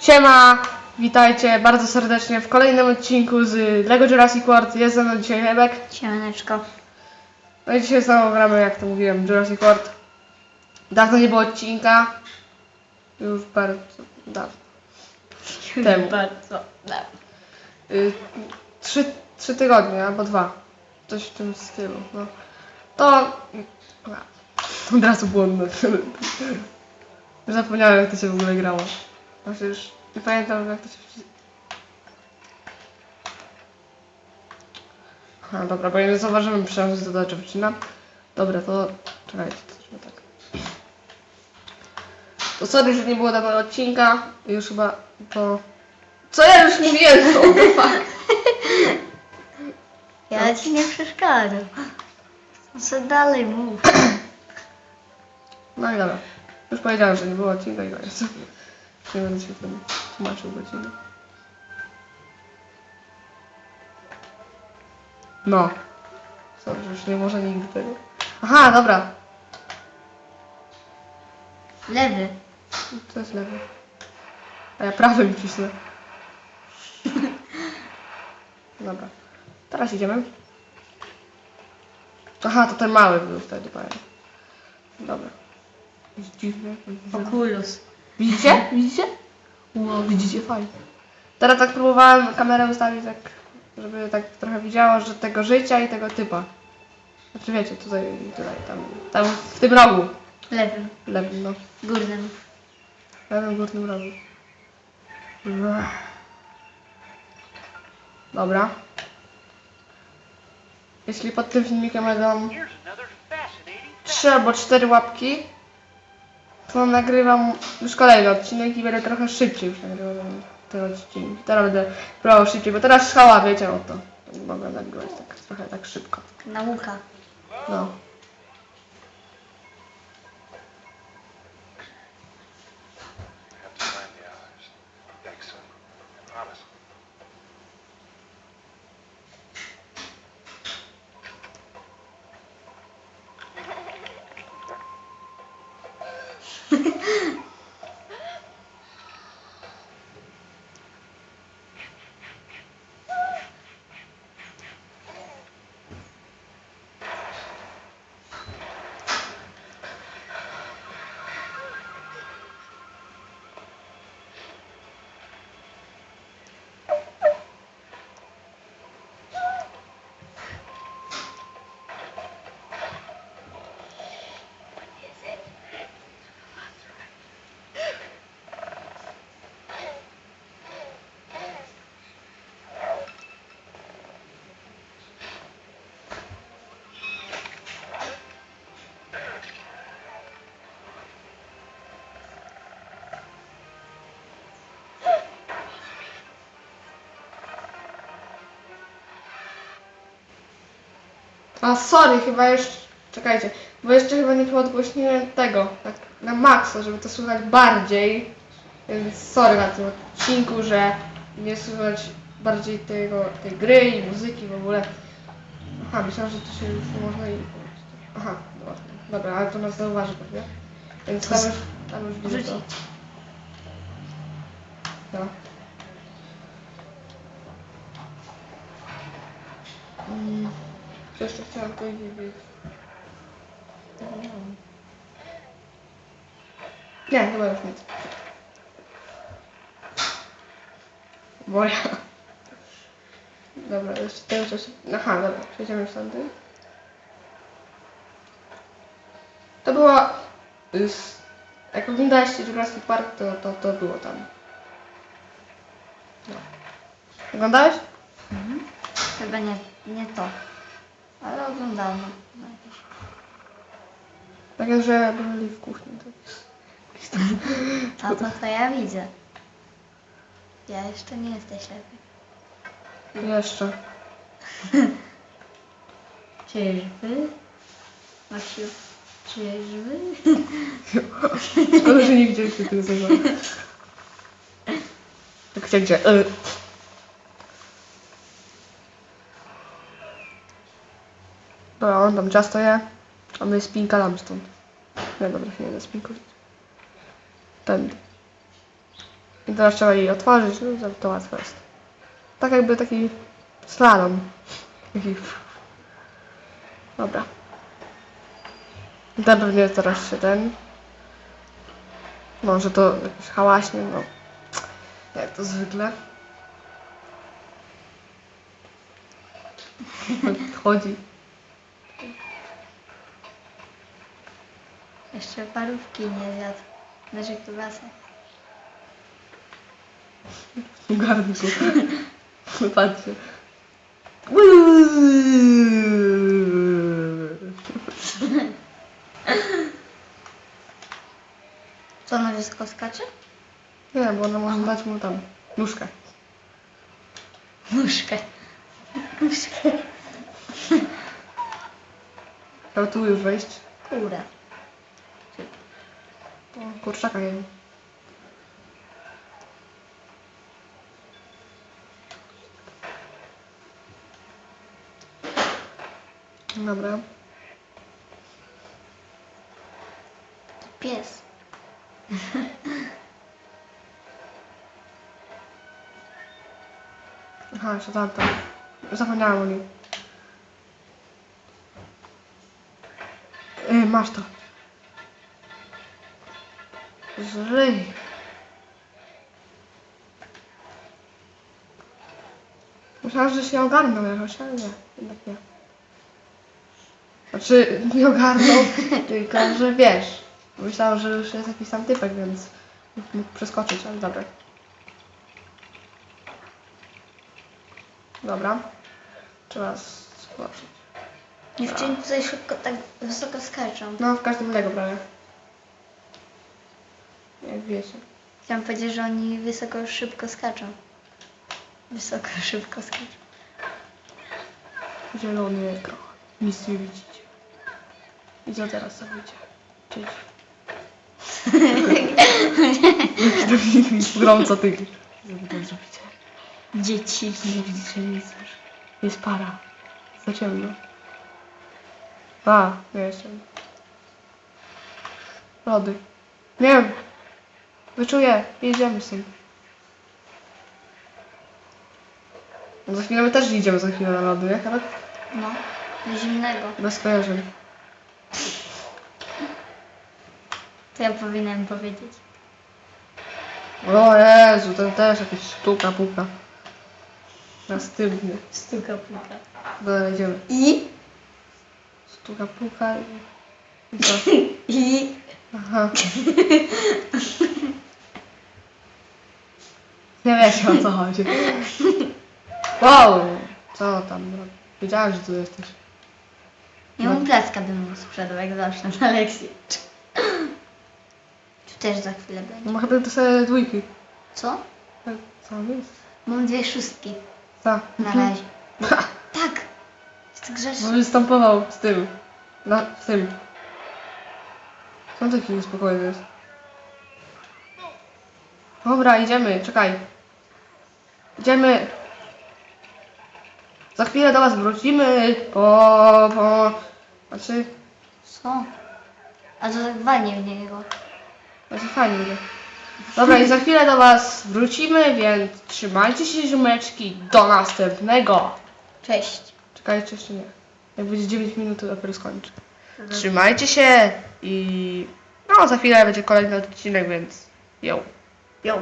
Siema, witajcie bardzo serdecznie w kolejnym odcinku z LEGO Jurassic World. Jest ze mną dzisiaj Hebek. Siemaneczko. No i dzisiaj znowu gramy, jak to mówiłem, Jurassic World. Dawno nie było odcinka. Już bardzo dawno. Temu. Bardzo. No. Y, trzy, trzy tygodnie albo dwa. Coś w tym stylu. No. To... Od razu błąd. Zapomniałem jak to się w ogóle grało. Znaczy już nie pamiętam jak to się... wci- Aha, dobra, bo nie myślałem, że to dodać wcina. Dobra, to... Czekajcie, to tak. To sorry, że nie było dawno odcinka. Już chyba to... Co ja już nie wiem? No, fuck. Ja ci nie przeszkadzam. Co dalej mów? No i dobra. Już powiedziałem, że nie było odcinka i koniec. Nie będę się tym tłumaczył godzinę. No. Co, że już nie może nigdy tego. Aha, dobra. Lewy. To jest lewy. A ja prawym cisnę. Dobra. Teraz idziemy. Aha, to ten mały był wtedy, pamiętam. Dobra. Jest dziwne. Okulus. Widzicie? Widzicie? Wow, widzicie fajnie. Teraz tak próbowałem kamerę ustawić tak, żeby tak trochę widziało, że tego życia i tego typa. Znaczy wiecie, tutaj tutaj, tam, tam w tym rogu. Lewym. Lewym, no. Górnym. W lewym górnym rogu. Dobra. Jeśli pod tym filmikiem będą trzy albo cztery łapki, to nagrywam już kolejny odcinek i będę trochę szybciej już nagrywał te odcinki. Teraz będę próbował szybciej, bo teraz szkoła, wiecie o to. Mogę nagrywać tak trochę tak szybko. Nauka. No. A sorry, chyba jeszcze. Czekajcie, bo jeszcze chyba nie podgłośniłem tego, tak na maksa, żeby to słychać bardziej. Więc sorry na tym odcinku, że nie słychać bardziej tego, tej gry i muzyki w ogóle. Aha, myślałam, że to się już nie można i. Aha, dobra, dobra, ale to nas zauważy pewnie. Więc tam już, tam już widzę to. No. Mm, co jeszcze chciałam powiedzieć? Nie, chyba już nic. Moja. Dobra, jeszcze ten czas. Aha, dobra, przejdziemy już tamty. To było. y, Jak oglądaliście Jurassic Park, to, to, to było tam. No. Oglądałeś? Chyba nie, nie to. Ale oglądałem. no, jakieś. Tak, że byli w kuchni. To, to, to ja widzę. Ja jeszcze nie jesteś lewy. Jeszcze. Czyżby? Masiu, czyżby? Ale że nie widzieliście tego zagrania. Tak gdzie, gdzie? Dobra, on tam ciasto je, a my spinkalamy stąd. Nie, dobra, się nie da spinkować. Tędy. I teraz trzeba jej otworzyć, no to, łatwo jest. Tak jakby taki slalom. Dobra. Tam pewnie teraz się ten... Może to jakiś hałaśnie, no. Jak to zwykle. Chodzi. Jeszcze parówki nie zjadł. Znaczy kiełbasę. W garnku. Patrzcie. Co ona wysoko skacze? Nie, bo ona może dać mu tam nóżkę. Nóżkę. Nóżkę. Chciał tu już wejść. Kura. O, kurczaka jem. Dobra. Pies. Aha, jeszcze tamta. Zapomniałam o nim. Yy, masz to. Zryj. Myślałam, że się ogarnął jakoś, ale nie. Jednak nie. Znaczy, nie ogarnął, tylko że wiesz. Myślałam, że już jest jakiś tam typek, więc mógł przeskoczyć, ale dobra. Dobra. Trzeba skoczyć. Dziewczyny tutaj szybko tak wysoko skaczą. No, w każdym Lego prawie. Wiecie. Chciałam powiedzieć, że oni wysoko szybko skaczą. Wysoko szybko skaczą. Zielony ekran. Nic nie widzicie. I co teraz zrobicie? Cześć. Gorąco ty. Co zrobicie? Dzieci. Nie widzicie nic już. Jest para. Za ciemno. A, nie jestem. Lody. Nie wiem. Wyczuję. Jedziemy z tym. Za chwilę my też idziemy za chwilę na lody? Ale No. Do zimnego. bez skojarzeń. To ja powinienem powiedzieć. O Jezu, ten też jakiś sztuka puka. Następny. Stuka puka. Dobra, idziemy. I? Sztuka puka i... I co? I? Aha. Nie wiesz o co chodzi. Wow! Co tam? robi? Wiedziałem, że tu jesteś. Ja mu placka bym mu sprzedał, jak zawsze na lekcji. Tu też za chwilę No będzie. ma chyba to sobie dwójki. Co? Co jest? Mam dwie szóstki. Tak. Na razie. Tak. Jest grzeczny. występował z tym. Na, z tym. Co taki niespokojny jest? Dobra, idziemy, czekaj. Idziemy. Za chwilę do was wrócimy. Po, po... Znaczy, Co? A to tak walnie w niego. znaczy fajnie będzie. Dobra, i za chwilę do was wrócimy, więc trzymajcie się ziomeczki. Do następnego. Cześć. Czekajcie, jeszcze nie. Jak będzie 9 minut, to dopiero skończę. Trzymajcie się i no za chwilę będzie kolejny odcinek, więc yo. Yo.